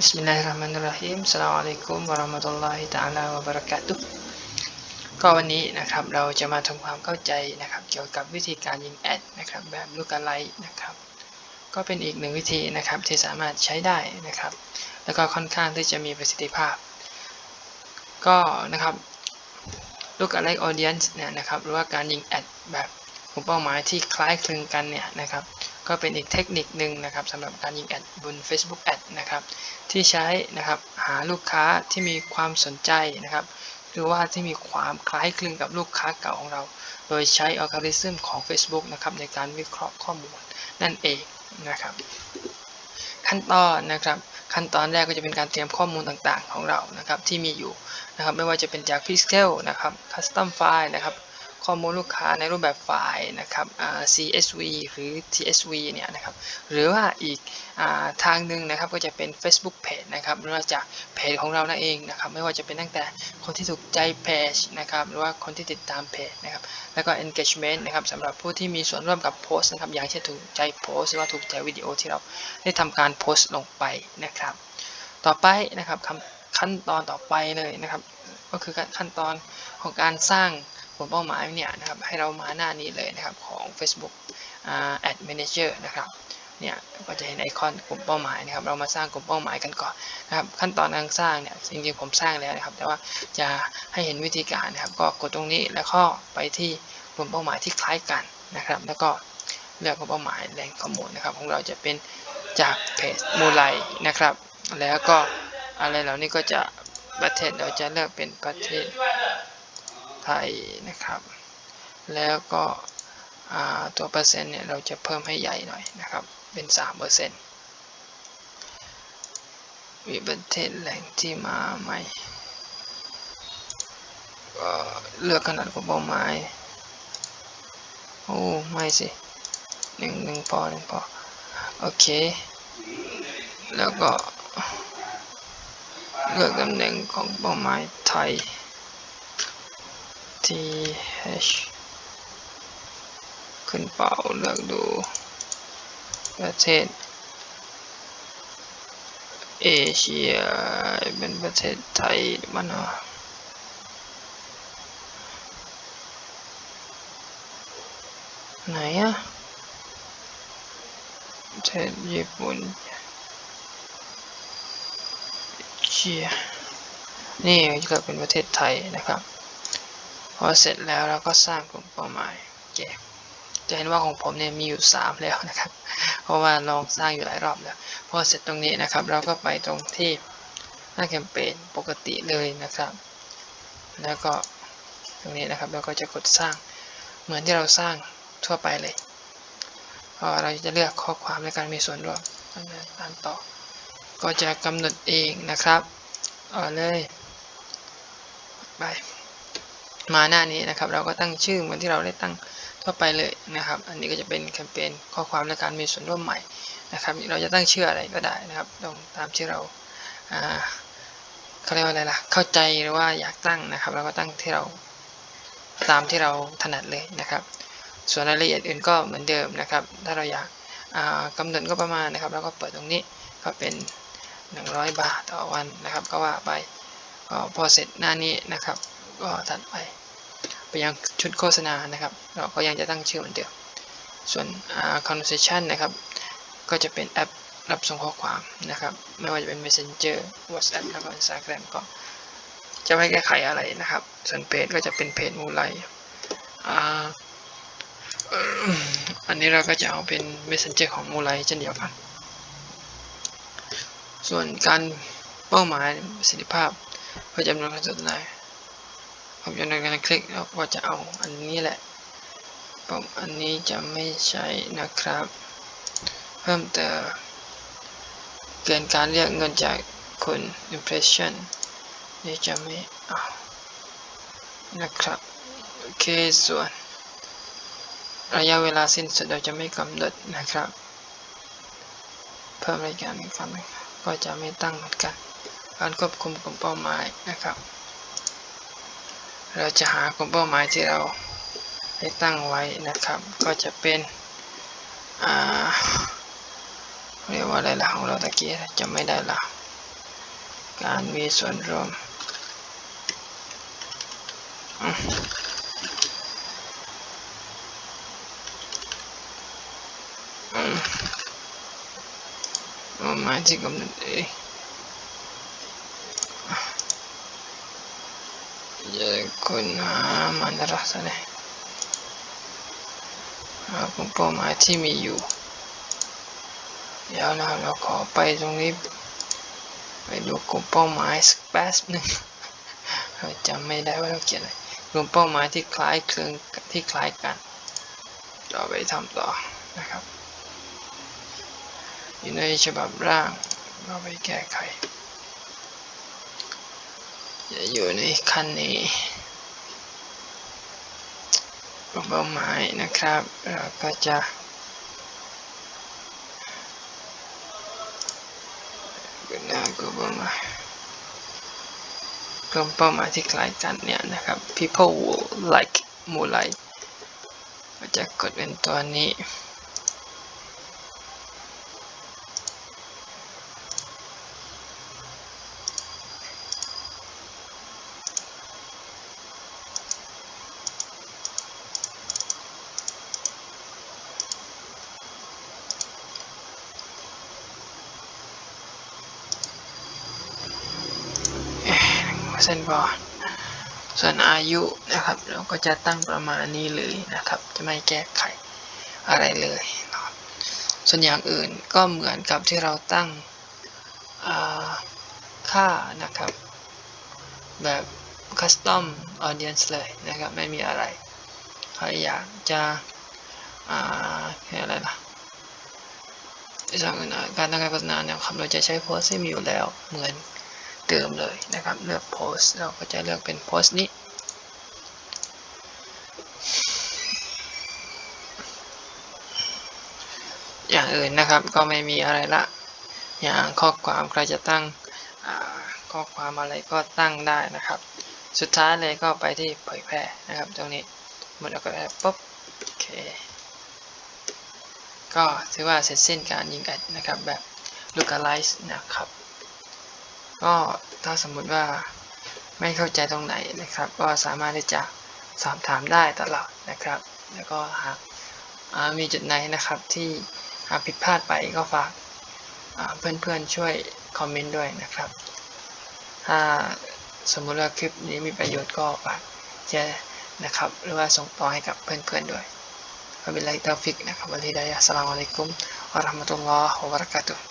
Bismillahirrahmanirrahim สลามอะลัยกุมวะเราะมะตุลลอฮิตะอาลาวะบะเราะกาตุก็วันนี้นะครับเราจะมาทำความเข้าใจนะครับเกี่ยวกับวิธีการยิงแอดนะครับแบบลูก a ไลนะครับก็เป็นอีกหนึ่งวิธีนะครับที่สามารถใช้ได้นะครับ แล้วก็ค่อนข้างที่จะมีประสิทธิภาพ ก็นะครับลูก a ไลออเดียนส์เนี่ยนะครับหรือว่าการยิงแอดแบบกลุ่มเป้าหมายที่คล้ายคลึงกันเนี่ยนะครับ ก็เป็นอีกเทคนิคหนึ่งนะครับสำหรับการยิงแอดบน Facebook Ad นะครับที่ใช้นะครับหาลูกค้าที่มีความสนใจนะครับหรือว่าที่มีความคล้ายคลึงกับลูกค้าเก่าของเรา โดยใช้อัลกอริทึมของ Facebook นะครับในการวิเคราะห์ข้อมูลนั่นเองนะครับ ขั้นตอนนะครับขั้นตอนแรกก็จะเป็นการเตรียมข้อมูลต่างๆของเรานะครับที่มีอยู่นะครับไม่ว่าจะเป็นจาก Pixel นะครับ Custom File นะครับ ข้อมูลลูกค้าในรูปแบบไฟล์นะครับ CSV หรือ TSV เนี่ยนะครับ หรือว่าอีกาทางหนึ่งนะครับก็จะเป็น Facebook Page นะครับหรือว่าจากเพจของเรานั่นเองนะครับ ไม่ว่าจะเป็นตั้งแต่คนที่ถูกใจเพจนะครับ หรือว่าคนที่ติดตามเพจนะครับ แล้วก็ engagement นะครับสำหรับผู้ที่มีส่วนร่วมกับโพสต์นะครับ อย่างเช่นถูกใจโพสต์หรือว่าถูกใจวิดีโอที่เราได้ทำการโพสต์ลงไปนะครับ ต่อไปนะครับขั้นตอนต่อไปเลยนะครับ ก็คือขั้นตอนของการสร้าง ลุ่มเป้าหมายเนี่ยนะครับให้เรามาหน้านี้เลยนะครับของ Facebook Ad Manager นะครับเนี่ยก็จะเห็นไอคอนกลุ่มเป้าหมายนะครับเรามาสร้างกลุ่มเป้าหมายกันก่อนนะครับขั้นตอนการสร้างเนี่ยจริงๆผมสร้างแล้วนะครับ แต่ว่าจะให้เห็นวิธีการนะครับ ก็กดตรงนี้แล้วก็ไปที่กลุ่มเป้าหมายที่คล้ายกันนะครับ แล้วก็เลือกกลุ่มเป้าหมายแหล่งข้อมูลนะครับ ของเราจะเป็นจากเพจมูไลนะครับ แล้วก็อะไรเหล่านี้ก็จะประเทศเราจะเลือกเป็นประเทศไท ยนะครับ แล้วก็ตัวเปอร์เซ็นต์เนี่ยเราจะเพิ่มให้ใหญ่หน่อยนะครับ เป็น3เปอร์เซ็นต์มีประเทศแหล่งที่มาใหม่ก็เลือกขนาดของเป้าหมายโอ้ไม่สิหนึ่งหนึ่งพอหนึ่งพอโอเค แล้วก็เลือกตำแหน่งของเป้าหมายไทย th ขึ้นเป่าเลือกดูประเทศเอเชียเป็นประเทศไทยมันเนาะไหนอะประเทศญี่ปุ่นเชียนี่ก็เป็นประเทศไทยนะครับ พอเสร็จแล้วเราก็สร้างกลุ่มเป้าหมายเกมจะเห็นว่าของผมเนี่ยมีอยู่ 3 แล้วนะครับ เพราะว่าลองสร้างอยู่หลายรอบแล้ว พอเสร็จตรงนี้นะครับ เราก็ไปตรงที่หน้าแคมเปญปกติเลยนะครับ แล้วก็ตรงนี้นะครับเราก็จะกดสร้างเหมือนที่เราสร้างทั่วไปเลยพอเราจะเลือกข้อความในการมีส่วนร่วมตามต่อ ก็จะกำหนดเองนะครับ เอาเลย ไป มาหน้านี้นะครับ เราก็ตั้งชื่อเหมือนที่เราได้ตั้งทั่วไปเลยนะครับ อันนี้ก็จะเป็นแคมเปญข้อความและการมีส่วนร่วมใหม่นะครับ เราจะตั้งชื่ออะไรก็ได้นะครับตรงตามที่เราเขาเรียกว่าอะไรล่ะเข้าใจหรือว่าอยากตั้งนะครับเราก็ตั้งที่เราตามที่เราถนัดเลยนะครับ ส่วนรายละเอียดอื่นก็เหมือนเดิมนะครับ ถ้าเราอยากกำหนดก็ประมาณนะครับเราก็เปิดตรงนี้ก็เป็น 100 บาทต่อวันนะครับ ก็ว่าไปพอเสร็จหน้านี้นะครับ ก็ถัดไป ไปยังชุดโฆษณานะครับ เราก็ยังจะตั้งชื่อเหมือนเดิม ส่วน conversation นะครับ ก็จะเป็นแอปรับส่งข้อความนะครับ ไม่ว่าจะเป็น Messenger WhatsApp แล้วก็ Instagram ก็จะไม่แก้ไขอะไรนะครับ ส่วนเพจก็จะเป็นเพจมูไลอันนี้เราก็จะเอาเป็น Messenger ของมูไลเช่นเดียวกัน ส่วนการเป้าหมายประสิทธิภาพเพื่อจำนวนการสนทนา ผมจะในการคลิกแล้วก็จะเอาอันนี้แหละผมอันนี้จะไม่ใช้นะครับ เพิ่มเติมเกณฑ์การเรียกเงินจากคุณ impression นี่จะไม่เอานะครับโอเคส่วน ระยะเวลาสิ้นสุดเราจะไม่กำหนดนะครับ เพิ่มรายการอีกครั้งก็จะไม่ตั้งเหมือนกันการควบคุมกลุ่มเป้าหมายนะครับ เราจะหากลุ่มเป้าหมายที่เราให้ตั้งไว้นะครับ ก็จะเป็นเรียกว่าอะไรล่ะของเราตะกี้จะไม่ได้ละการมีส่วนร่วมอืมอืมเป้าหมายที่กำหนดเอง เยอะคนหามันรักษาเนี่ยหากลุ่มเป้าหมายที่มีอยู่ เดี๋ยวนะครับเราขอไปตรงนี้ ไปดูกลุ่มเป้าหมายสักแป๊บหนึ่งเราจำไม่ได้ว่าเราเขียนอะไรกลุ่มเป้าหมายที่คล้ายคลึงที่คล้ายกันเราไปทำต่อนะครับอยู่ในฉบับร่างเราไปแก้ไข อย่าอยู่ในขั้นนี้กลุ่มเป้าหมายนะครับ เราก็จะนะกลุ่มเป้าหมายกลุ่มเป้าหมายที่คล้ายกันเนี่ยนะครับ people will like more like ก็จะกดเป็นตัวนี้ เส้นบอลส่วนอายุนะครับ เราก็จะตั้งประมาณนี้เลยนะครับ จะไม่แก้ไขอะไรเลยนะครับส่วนอย่างอื่นก็เหมือนกับที่เราตั้งค่านะครับ แบบ custom audience เลยนะครับ ไม่มีอะไรใครอยากจะอ่าอะไรล่ะการตั้งการโฆษณาเนี่ยครับเราจะใช้โพสต์ที่มีอยู่แล้วเหมือน เดิมเลยนะครับ เลือกโพสเราก็จะเลือกเป็นโพสนี้ อย่างอื่นนะครับก็ไม่มีอะไรละ อย่างข้อความใครจะตั้งข้อความอะไรก็ตั้งได้นะครับ สุดท้ายเลยก็ไปที่เผยแพร่นะครับ ตรงนี้หมดแล้วก็ปุ๊บโอเคก็ถือว่าเสร็จสิ้นการยิงแอดนะครับแบบ localize นะครับ ก็ถ้าสมมุติว่าไม่เข้าใจตรงไหนนะครับ ก็สามารถที่จะสอบถามได้ตลอดนะครับ แล้วก็หากมีจุดไหนนะครับที่หากผิดพลาดไปก็ฝากเพื่อนๆช่วยคอมเมนต์ด้วยนะครับ ถ้าสมมุติว่าคลิปนี้มีประโยชน์ก็ฝากแชร์นะครับ หรือว่าส่งต่อให้กับเพื่อนๆด้วยวะบิลลาฮิต